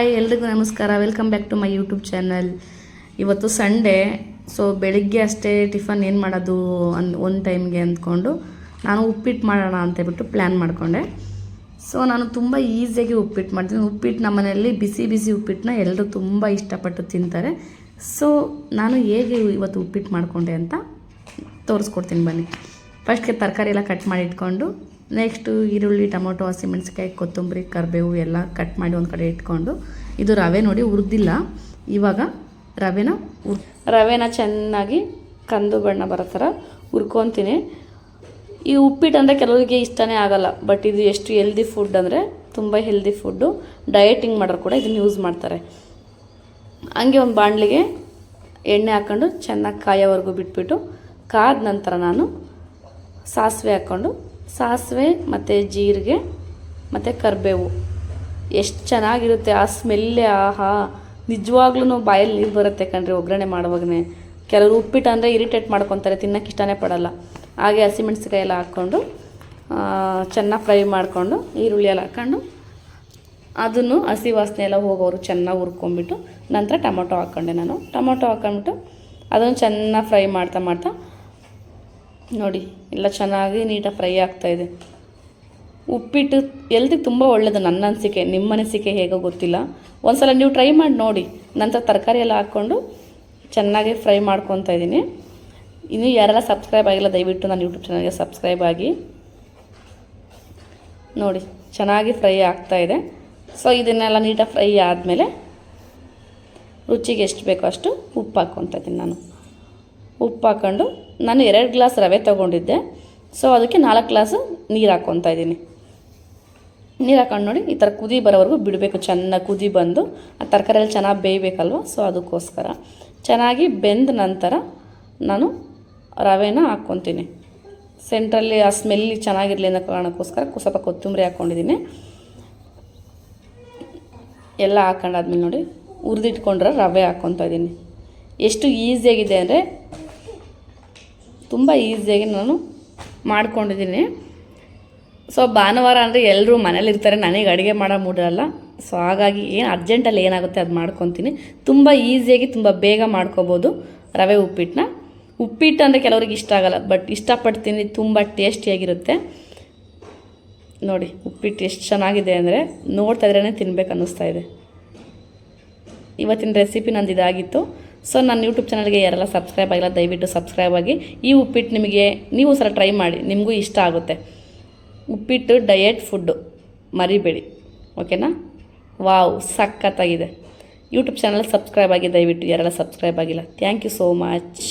Hi, ಎಲ್ರಿಗೂ ನಮಸ್ಕಾರ. Welcome back to my YouTube channel ಇವತ್ತು ಸಂಡೇ ಸೊ ಬೆಳಿಗ್ಗೆ ಅಷ್ಟೇ ಟಿಫನ್ ಏನು ಮಾಡೋದು ಅನ್, ಒಂದು ಟೈಮ್ಗೆ ಅಂದ್ಕೊಂಡು ನಾನು ಉಪ್ಪಿಟ್ಟು ಮಾಡೋಣ ಅಂತೇಳ್ಬಿಟ್ಟು ಪ್ಲ್ಯಾನ್ ಮಾಡಿಕೊಂಡೆ. ಸೊ ನಾನು ತುಂಬ ಈಸಿಯಾಗಿ ಉಪ್ಪಿಟ್ಟು ಮಾಡ್ತೀನಿ. ಉಪ್ಪಿಟ್ಟು ನಮ್ಮ ಮನೆಯಲ್ಲಿ ಬಿಸಿ ಬಿಸಿ ಉಪ್ಪಿಟ್ಟನ್ನ ಎಲ್ಲರೂ ತುಂಬ ಇಷ್ಟಪಟ್ಟು ತಿಂತಾರೆ. ಸೊ ನಾನು ಹೇಗೆ ಇವತ್ತು ಉಪ್ಪಿಟ್ಟು ಮಾಡಿಕೊಂಡೆ ಅಂತ ತೋರಿಸ್ಕೊಡ್ತೀನಿ ಬನ್ನಿ. ಫಸ್ಟ್ಗೆ ತರಕಾರಿ ಎಲ್ಲ ಕಟ್ ಮಾಡಿ ಇಟ್ಕೊಂಡು ನೆಕ್ಸ್ಟು ಈರುಳ್ಳಿ, ಟೊಮೊಟೊ ಹಸಿಮೆಣಸಿಕಾಯಿ ಕೊತ್ತಂಬರಿ, ಕರಿಬೇವು ಎಲ್ಲ ಕಟ್ ಮಾಡಿ ಒಂದು ಕಡೆ ಇಟ್ಕೊಂಡು ಇದು ರವೆ ನೋಡಿ ಹುರಿದಿಲ್ಲ ಇವಾಗ ರವೆನ ರವೆನ ಚೆನ್ನಾಗಿ ಕಂದು ಬಣ್ಣ ಬರೋ ಥರ ಹುರ್ಕೊತೀನಿ. ಈ ಉಪ್ಪಿಟ್ಟು ಅಂದರೆ ಕೆಲವರಿಗೆ ಇಷ್ಟನೇ ಆಗಲ್ಲ, ಬಟ್ ಇದು ಎಷ್ಟು ಹೆಲ್ದಿ ಫುಡ್ ಅಂದರೆ ತುಂಬ ಹೆಲ್ದಿ ಫುಡ್ಡು ಡಯಟಿಂಗ್ ಮಾಡೋರು ಕೂಡ ಇದನ್ನು ಯೂಸ್ ಮಾಡ್ತಾರೆ. ಹಂಗೆ ಒಂದು ಬಾಣಲಿಗೆ ಎಣ್ಣೆ ಹಾಕ್ಕೊಂಡು ಚೆನ್ನಾಗಿ ಕಾಯೋವರೆಗೂ ಬಿಟ್ಬಿಟ್ಟು ಕಾದ ನಂತರ ನಾನು ಸಾಸಿವೆ ಹಾಕ್ಕೊಂಡು ಸಾಸಿವೆ ಮತ್ತು ಜೀರಿಗೆ ಮತ್ತು ಕರಿಬೇವು. ಎಷ್ಟು ಚೆನ್ನಾಗಿರುತ್ತೆ ಆ ಸ್ಮೆಲ್ಲೇ, ಆಹಾ. ನಿಜವಾಗ್ಲೂ ಬಾಯಲ್ಲಿ ನೀರು ಬರುತ್ತೆ ಕಣ್ರಿ ಒಗ್ಗರಣೆ ಮಾಡುವಾಗನೇ. ಕೆಲವರು ಉಪ್ಪಿಟ್ಟು ಅಂದರೆ ಇರಿಟೇಟ್ ಮಾಡ್ಕೊತಾರೆ, ತಿನ್ನೋಕೆ ಇಷ್ಟನೇ ಪಡೋಲ್ಲ. ಹಾಗೆ ಹಸಿಮೆಣ್ಸಿಕಾಯಿ ಎಲ್ಲ ಹಾಕ್ಕೊಂಡು ಚೆನ್ನಾಗಿ ಫ್ರೈ ಮಾಡಿಕೊಂಡು, ಈರುಳ್ಳಿ ಎಲ್ಲ ಹಾಕ್ಕೊಂಡು, ಅದನ್ನು ಹಸಿ ವಾಸನೆ ಎಲ್ಲ ಹೋಗೋರು ಚೆನ್ನಾಗಿ ಹುರ್ಕೊಂಬಿಟ್ಟು ನಂತರ ಟೊಮೊಟೊ ಹಾಕ್ಕೊಂಡೆ ನಾನು. ಟೊಮೊಟೊ ಹಾಕ್ಕೊಂಡ್ಬಿಟ್ಟು ಅದನ್ನು ಚೆನ್ನಾಗಿ ಫ್ರೈ ಮಾಡ್ತಾ ಮಾಡ್ತಾ ನೋಡಿ, ಎಲ್ಲ ಚೆನ್ನಾಗಿ ನೀಟಾಗಿ ಫ್ರೈ ಆಗ್ತಾಯಿದೆ ಉಪ್ಪಿಟ್ಟು ಎಲ್ದಿಗೆ ತುಂಬ ಒಳ್ಳೆಯದು ನನ್ನ ಅನಿಸಿಕೆ, ನಿಮ್ಮ ಅನಿಸಿಕೆ ಹೇಗೋ ಗೊತ್ತಿಲ್ಲ. ಒಂದ್ಸಲ ನೀವು ಟ್ರೈ ಮಾಡಿ ನೋಡಿ. ನಂತರ ತರಕಾರಿ ಎಲ್ಲ ಹಾಕ್ಕೊಂಡು ಚೆನ್ನಾಗಿ ಫ್ರೈ ಮಾಡ್ಕೊತಾ ಇದ್ದೀನಿ. ಇನ್ನು ಯಾರೆಲ್ಲ ಸಬ್ಸ್ಕ್ರೈಬ್ ಆಗಿಲ್ಲ, ದಯವಿಟ್ಟು ನನ್ನ ಯೂಟ್ಯೂಬ್ ಚಾನಲ್ಗೆ ಸಬ್ಸ್ಕ್ರೈಬ್ ಆಗಿ. ನೋಡಿ, ಚೆನ್ನಾಗಿ ಫ್ರೈ ಆಗ್ತಾಯಿದೆ ಸೊ ಇದನ್ನೆಲ್ಲ ನೀಟಾಗಿ ಫ್ರೈ ಆದಮೇಲೆ ರುಚಿಗೆ ಎಷ್ಟು ಬೇಕೋ ಅಷ್ಟು ಉಪ್ಪು ಹಾಕ್ಕೊತಾ ಇದ್ದೀನಿ ನಾನು. ಉಪ್ಪು ಹಾಕ್ಕೊಂಡು ನಾನು ಎರಡು ಗ್ಲಾಸ್ ರವೆ ತೊಗೊಂಡಿದ್ದೆ. ಸೊ ಅದಕ್ಕೆ ನಾಲ್ಕು ಗ್ಲಾಸು ನೀರು ಹಾಕ್ಕೊತಾ ಇದ್ದೀನಿ. ನೀರು ಹಾಕ್ಕೊಂಡು ನೋಡಿ, ಈ ಥರ ಕುದಿ ಬರೋವರೆಗೂ ಬಿಡಬೇಕು. ಚೆನ್ನಾಗಿ ಕುದಿ ಬಂದು, ಆ ತರಕಾರಿಯಲ್ಲಿ ಚೆನ್ನಾಗಿ ಬೇಯಬೇಕಲ್ವ? ಸೊ ಅದಕ್ಕೋಸ್ಕರ ಚೆನ್ನಾಗಿ ಬೆಂದ ನಂತರ ನಾನು ರವೆನ ಹಾಕ್ಕೊತೀನಿ. ಸೆಂಟ್ರಲ್ಲಿ ಆ ಸ್ಮೆಲ್ಲಿ ಚೆನ್ನಾಗಿರಲಿ ಅನ್ನೋ ಕಾರಣಕ್ಕೋಸ್ಕರ ಸ್ವಲ್ಪ ಕೊತ್ತಂಬರಿ ಹಾಕ್ಕೊಂಡಿದ್ದೀನಿ. ಎಲ್ಲ ಹಾಕೊಂಡಾದ್ಮೇಲೆ ನೋಡಿ, ಹುರಿದಿಟ್ಕೊಂಡ್ರೆ ರವೆ ಹಾಕ್ಕೊತಾ ಇದ್ದೀನಿ. ಎಷ್ಟು ಈಸಿಯಾಗಿದೆ ಅಂದರೆ ತುಂಬ ಈಸಿಯಾಗಿ ನಾನು ಮಾಡ್ಕೊಂಡಿದ್ದೀನಿ. ಸೊ ಭಾನುವಾರ ಅಂದರೆ ಎಲ್ಲರೂ ಮನೇಲಿರ್ತಾರೆ, ನನಗೆ ಅಡುಗೆ ಮಾಡೋ ಮೂಡಲ್ಲ ಸೊ ಹಾಗಾಗಿ ಏನು ಅರ್ಜೆಂಟಲ್ಲಿ ಏನಾಗುತ್ತೆ ಅದು ಮಾಡ್ಕೊತೀನಿ. ತುಂಬ ಈಸಿಯಾಗಿ ತುಂಬ ಬೇಗ ಮಾಡ್ಕೋಬೋದು ರವೆ ಉಪ್ಪಿಟ್ಟನ್ನ ಉಪ್ಪಿಟ್ಟು ಅಂದರೆ ಕೆಲವ್ರಿಗೆ ಇಷ್ಟ ಆಗಲ್ಲ ಬಟ್ ಇಷ್ಟಪಡ್ತೀನಿ, ತುಂಬ ಟೇಸ್ಟಿಯಾಗಿರುತ್ತೆ. ನೋಡಿ, ಉಪ್ಪಿಟ್ಟು ಎಷ್ಟು ಚೆನ್ನಾಗಿದೆ ಅಂದರೆ ನೋಡ್ತಾ ಇದ್ರೇ ತಿನ್ಬೇಕು ಅನ್ನಿಸ್ತಾ ಇದೆ. ಇವತ್ತಿನ ರೆಸಿಪಿ ನಂದು ಇದಾಗಿತ್ತು ಸೊ ನನ್ನ ಯೂಟ್ಯೂಬ್ ಚಾನಲ್ಗೆ ಯಾರೆಲ್ಲ ಸಬ್ಸ್ಕ್ರೈಬ್ ಆಗಿಲ್ಲ, ದಯವಿಟ್ಟು ಸಬ್ಸ್ಕ್ರೈಬ್ ಆಗಿ. ಈ ಉಪ್ಪಿಟ್ಟು ನಿಮಗೆ, ನೀವು ಸಲ ಟ್ರೈ ಮಾಡಿ, ನಿಮಗೂ ಇಷ್ಟ ಆಗುತ್ತೆ. ಉಪ್ಪಿಟ್ಟು ಡಯಟ್ ಫುಡ್ಡು ಮರಿಬೇಡಿ. ಓಕೆನಾ ವಾವ್ ಸಖತ್ತಾಗಿದೆ. ಯೂಟ್ಯೂಬ್ ಚಾನಲ್ ಸಬ್ಸ್ಕ್ರೈಬ್ ಆಗಿ, ದಯವಿಟ್ಟು ಯಾರೆಲ್ಲ ಸಬ್ಸ್ಕ್ರೈಬ್ ಆಗಿಲ್ಲ. Thank you so much